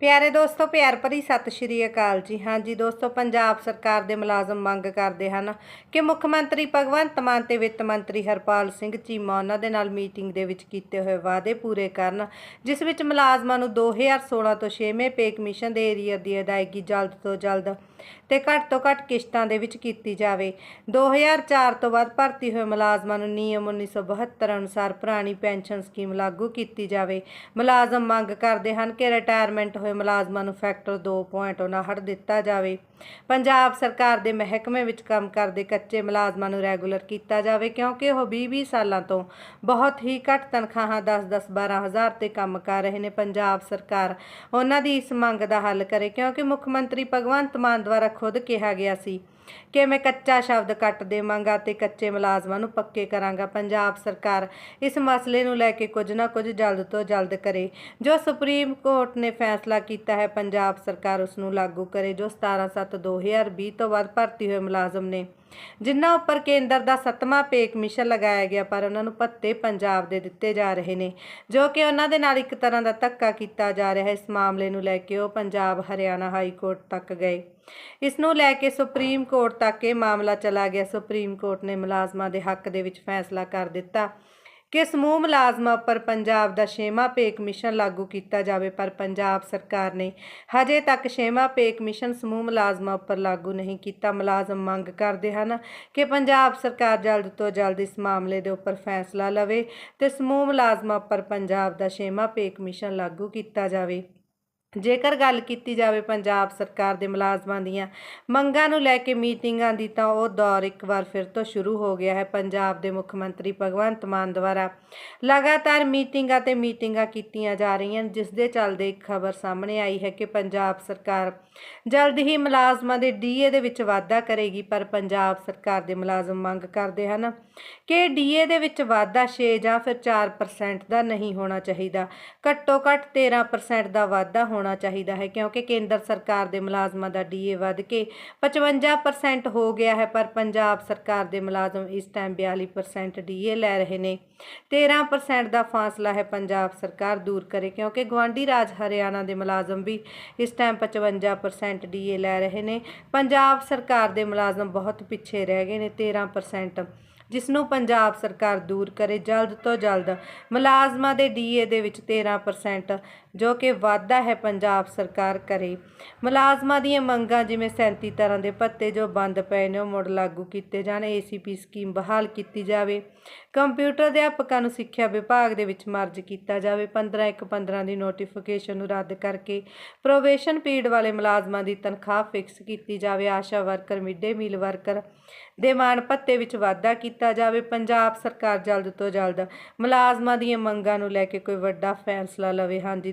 ਪਿਆਰੇ ਦੋਸਤੋ, ਪਿਆਰ ਭਰੀ ਸਤਿ ਸ਼੍ਰੀ ਅਕਾਲ ਜੀ। ਹਾਂਜੀ ਦੋਸਤੋ, ਪੰਜਾਬ ਸਰਕਾਰ ਦੇ ਮੁਲਾਜ਼ਮ ਮੰਗ ਕਰਦੇ ਹਨ ਕਿ ਮੁੱਖ ਮੰਤਰੀ ਭਗਵੰਤ ਮਾਨ ਤੇ ਵਿੱਤ ਮੰਤਰੀ ਹਰਪਾਲ ਸਿੰਘ ਚੀਮਾ ਉਹਨਾਂ ਦੇ ਨਾਲ ਮੀਟਿੰਗ ਦੇ ਵਿੱਚ ਕੀਤੇ ਹੋਏ ਵਾਅਦੇ ਪੂਰੇ ਕਰਨ, ਜਿਸ ਵਿੱਚ ਮੁਲਾਜ਼ਮਾਂ ਨੂੰ 2016 ਤੋਂ 6ਵੇਂ ਪੇ ਕਮਿਸ਼ਨ ਦੇ ਏਰੀਆ ਦੀ ਅਦਾਇਗੀ ਜਲਦ ਤੋਂ ਜਲਦ ਤੇ ਘੱਟ ਤੋਂ ਘੱਟ ਕਿਸ਼ਤਾਂ ਦੇ ਵਿੱਚ ਕੀਤੀ ਜਾਵੇ। 2004 ਤੋਂ ਬਾਅਦ ਭਰਤੀ ਹੋਏ ਮੁਲਾਜ਼ਮਾਂ ਨੂੰ ਨਿਯਮ 1972 ਅਨੁਸਾਰ ਪੁਰਾਣੀ ਪੈਨਸ਼ਨ ਸਕੀਮ ਲਾਗੂ ਕੀਤੀ ਜਾਵੇ। ਮੁਲਾਜ਼ਮ ਮੰਗ ਕਰਦੇ ਹਨ ਕਿ ਰਿਟਾਇਰਮੈਂਟ ਹੋਏ ਮੁਲਾਜ਼ਮਾਂ ਨੂੰ ਫੈਕਟਰ 2.59 ਦਿੱਤਾ ਜਾਵੇ। ਪੰਜਾਬ ਸਰਕਾਰ ਦੇ ਮਹਿਕਮੇ ਵਿੱਚ ਕੰਮ ਕਰਦੇ ਕੱਚੇ ਮੁਲਾਜ਼ਮਾਂ ਨੂੰ ਰੈਗੂਲਰ ਕੀਤਾ ਜਾਵੇ ਕਿਉਂਕਿ ਉਹ 20-20 ਸਾਲਾਂ ਤੋਂ ਬਹੁਤ ਹੀ ਘੱਟ ਤਨਖਾਹਾਂ 10-10 12000 ਤੇ ਕੰਮ ਕਰ ਰਹੇ ਨੇ। ਪੰਜਾਬ ਸਰਕਾਰ ਉਹਨਾਂ ਦੀ ਇਸ ਮੰਗ ਦਾ ਹੱਲ ਕਰੇ ਕਿਉਂਕਿ ਮੁੱਖ ਮੰਤਰੀ ਭਗਵੰਤ ਮਾਨ ਦੁਆਰਾ ਖੁਦ ਕਿਹਾ ਗਿਆ ਸੀ। ਕਿ ਮੈਂ ਕੱਚਾ ਸ਼ਬਦ ਕੱਟ ਦੇਵਾਂਗਾ ਤੇ ਕੱਚੇ ਮੁਲਾਜ਼ਮਾਂ ਨੂੰ ਪੱਕੇ ਕਰਾਂਗਾ। ਪੰਜਾਬ ਸਰਕਾਰ ਇਸ ਮਸਲੇ ਨੂੰ ਲੈ ਕੇ ਕੁਝ ਨਾ ਕੁਝ ਜਲਦ ਤੋਂ ਜਲਦ ਕਰੇ। ਜੋ ਸੁਪਰੀਮ ਕੋਰਟ ਨੇ ਫੈਸਲਾ ਕੀਤਾ ਹੈ, ਪੰਜਾਬ ਸਰਕਾਰ ਉਸ ਨੂੰ ਲਾਗੂ ਕਰੇ, ਜੋ 17/7/2020 ਤੋਂ ਬਾਅਦ ਭਰਤੀ ਹੋਏ ਮੁਲਾਜ਼ਮ ਨੇ। ਜਿਨ੍ਹਾਂ ਉੱਪਰ ਕੇਂਦਰ ਦਾ ਸੱਤਵਾਂ ਪੇ ਕਮਿਸ਼ਨ ਲਗਾਇਆ ਗਿਆ, ਪਰ ਉਹਨਾਂ ਨੂੰ ਭੱਤੇ ਪੰਜਾਬ ਦੇ ਦਿੱਤੇ ਜਾ ਰਹੇ ਨੇ, ਜੋ ਕਿ ਉਹਨਾਂ ਦੇ ਨਾਲ ਇੱਕ ਤਰ੍ਹਾਂ ਦਾ ਧੱਕਾ ਕੀਤਾ ਜਾ ਰਿਹਾ। ਹੈ ਇਸ ਮਾਮਲੇ ਨੂੰ ਲੈ ਕੇ ਉਹ ਪੰਜਾਬ, ਹਰਿਆਣਾ ਹਾਈ ਕੋਰਟ ਤੱਕ ਗਏ। ਇਸ ਨੂੰ ਲੈ ਕੇ ਸੁਪਰੀਮ ਕੋਰਟ ਕੋਰਟ ਤੱਕ ਇਹ ਮਾਮਲਾ ਚਲਾ ਗਿਆ। ਸੁਪਰੀਮ ਕੋਰਟ ਨੇ ਮੁਲਾਜ਼ਮਾਂ ਦੇ ਹੱਕ ਦੇ ਵਿੱਚ ਫੈਸਲਾ ਕਰ ਦਿੱਤਾ ਕਿ ਸਮੂਹ ਮੁਲਾਜ਼ਮਾਂ ਉੱਪਰ ਪੰਜਾਬ ਦਾ ਛੇਵਾਂ ਪੇ ਕਮਿਸ਼ਨ ਲਾਗੂ ਕੀਤਾ ਜਾਵੇ, ਪਰ ਪੰਜਾਬ ਸਰਕਾਰ ਨੇ ਹਜੇ ਤੱਕ ਛੇਵਾਂ ਪੇ ਕਮਿਸ਼ਨ ਸਮੂਹ ਮੁਲਾਜ਼ਮਾਂ ਉੱਪਰ ਲਾਗੂ ਨਹੀਂ ਕੀਤਾ। ਮੁਲਾਜ਼ਮ ਮੰਗ ਕਰਦੇ ਹਨ ਕਿ ਪੰਜਾਬ ਸਰਕਾਰ ਜਲਦ ਤੋਂ ਜਲਦ ਇਸ ਮਾਮਲੇ ਦੇ ਉੱਪਰ ਫੈਸਲਾ ਲਵੇ ਤੇ ਸਮੂਹ ਮੁਲਾਜ਼ਮਾਂ ਉੱਪਰ ਪੰਜਾਬ ਦਾ ਛੇਵਾਂ ਪੇ ਕਮਿਸ਼ਨ ਲਾਗੂ ਕੀਤਾ ਜਾਵੇ। ਜੇਕਰ ਗੱਲ ਕੀਤੀ ਜਾਵੇ ਪੰਜਾਬ ਸਰਕਾਰ ਦੇ ਮੁਲਾਜ਼ਮਾਂ ਦੀਆਂ ਮੰਗਾਂ ਨੂੰ ਲੈ ਕੇ ਮੀਟਿੰਗਾਂ ਦੀ ਤਾਂ ਉਹ ਦੌਰ ਇੱਕ ਵਾਰ ਫਿਰ ਤੋਂ ਸ਼ੁਰੂ ਹੋ ਗਿਆ ਹੈ ਪੰਜਾਬ ਦੇ ਮੁੱਖ ਮੰਤਰੀ ਭਗਵੰਤ ਮਾਨ ਦੁਆਰਾ। ਲਗਾਤਾਰ ਮੀਟਿੰਗਾਂ ਤੇ ਮੀਟਿੰਗਾਂ ਕੀਤੀਆਂ ਜਾ ਰਹੀਆਂ ਹਨ, ਜਿਸ ਦੇ ਚੱਲਦੇ ਇੱਕ ਖਬਰ ਸਾਹਮਣੇ ਆਈ ਹੈ ਕਿ ਪੰਜਾਬ ਸਰਕਾਰ ਜਲਦ ਹੀ ਮੁਲਾਜ਼ਮਾਂ ਦੇ ਡੀਏ ਦੇ ਵਿੱਚ ਵਾਧਾ ਕਰੇਗੀ ਪਰ ਪੰਜਾਬ ਸਰਕਾਰ ਦੇ ਮੁਲਾਜ਼ਮ ਮੰਗ ਕਰਦੇ ਹਨ ਕਿ ਡੀਏ ਦੇ ਵਿੱਚ ਵਾਧਾ 6 ਜਾਂ ਫਿਰ 4% ਦਾ ਨਹੀਂ ਹੋਣਾ ਚਾਹੀਦਾ। ਘੱਟੋ ਘੱਟ 13% ਦਾ ਵਾਧਾ ਹੋਣਾ ਚਾਹੀਦਾ ਹੈ, ਕਿਉਂਕਿ ਕੇਂਦਰ ਸਰਕਾਰ ਦੇ ਮੁਲਾਜ਼ਮਾਂ ਦਾ ਡੀਏ ਵੱਧ ਕੇ 55% ਹੋ ਗਿਆ ਹੈ, ਪਰ ਪੰਜਾਬ ਸਰਕਾਰ ਦੇ ਮੁਲਾਜ਼ਮ ਇਸ ਟਾਈਮ 42% ਡੀਏ ਲੈ ਰਹੇ ਨੇ। 13% ਦਾ ਫਾਸਲਾ ਹੈ ਪੰਜਾਬ ਸਰਕਾਰ ਦੂਰ ਕਰੇ, ਕਿਉਂਕਿ ਗਵਾਂਢੀ ਰਾਜ ਹਰਿਆਣਾ ਦੇ ਮੁਲਾਜ਼ਮ ਵੀ ਇਸ ਟਾਈਮ 55% ਡੀਏ ਲੈ ਰਹੇ ਨੇ। ਪੰਜਾਬ ਸਰਕਾਰ ਦੇ ਮੁਲਾਜ਼ਮ ਬਹੁਤ ਪਿੱਛੇ ਰਹਿ ਗਏ ਨੇ 13% ਜਿਸ ਨੂੰ ਪੰਜਾਬ ਸਰਕਾਰ ਦੂਰ ਕਰੇ ਜਲਦ ਤੋਂ ਜਲਦ। ਮੁਲਾਜ਼ਮਾਂ ਦੇ ਡੀਏ ਦੇ ਵਿੱਚ 13% ਜੋ ਕਿ ਵਾਧਾ ਹੈ ਪੰਜਾਬ ਸਰਕਾਰ ਕਰੇ ਮੁਲਾਜ਼ਮਾਂ ਦੀਆਂ ਮੰਗਾਂ ਜਿਵੇਂ 37 ਤਰ੍ਹਾਂ ਦੇ ਭੱਤੇ ਜੋ ਬੰਦ ਪਏ ਨੇ, ਉਹ ਮੁੜ ਲਾਗੂ ਕੀਤੇ ਜਾਣ। ਏਸੀਪੀ ਸਕੀਮ ਬਹਾਲ ਕੀਤੀ ਜਾਵੇ। ਕੰਪਿਊਟਰ ਅਧਿਆਪਕਾਂ ਨੂੰ ਸਿੱਖਿਆ ਵਿਭਾਗ ਦੇ ਵਿੱਚ ਮਰਜ ਕੀਤਾ ਜਾਵੇ। 15 ਇੱਕ 15 ਦੀ ਨੋਟੀਫਿਕੇਸ਼ਨ ਨੂੰ ਰੱਦ ਕਰਕੇ ਪ੍ਰੋਬੇਸ਼ਨ ਪੀਰੀਅਡ ਵਾਲੇ ਮੁਲਾਜ਼ਮਾਂ ਦੀ ਤਨਖਾਹ ਫਿਕਸ ਕੀਤੀ ਜਾਵੇ। ਆਸ਼ਾ ਵਰਕਰ ਮਿਡ-ਡੇ ਮੀਲ ਵਰਕਰ ਦੇ ਮਾਣ ਭੱਤੇ ਵਿੱਚ ਵਾਧਾ ਕੀਤਾ ਜਾਵੇ। ਪੰਜਾਬ ਸਰਕਾਰ ਜਲਦ ਤੋਂ ਜਲਦ ਮੁਲਾਜ਼ਮਾਂ ਦੀਆਂ ਮੰਗਾਂ ਨੂੰ ਲੈ ਕੇ ਕੋਈ ਵੱਡਾ ਫੈਸਲਾ ਲਵੇ। ਹਾਂਜੀ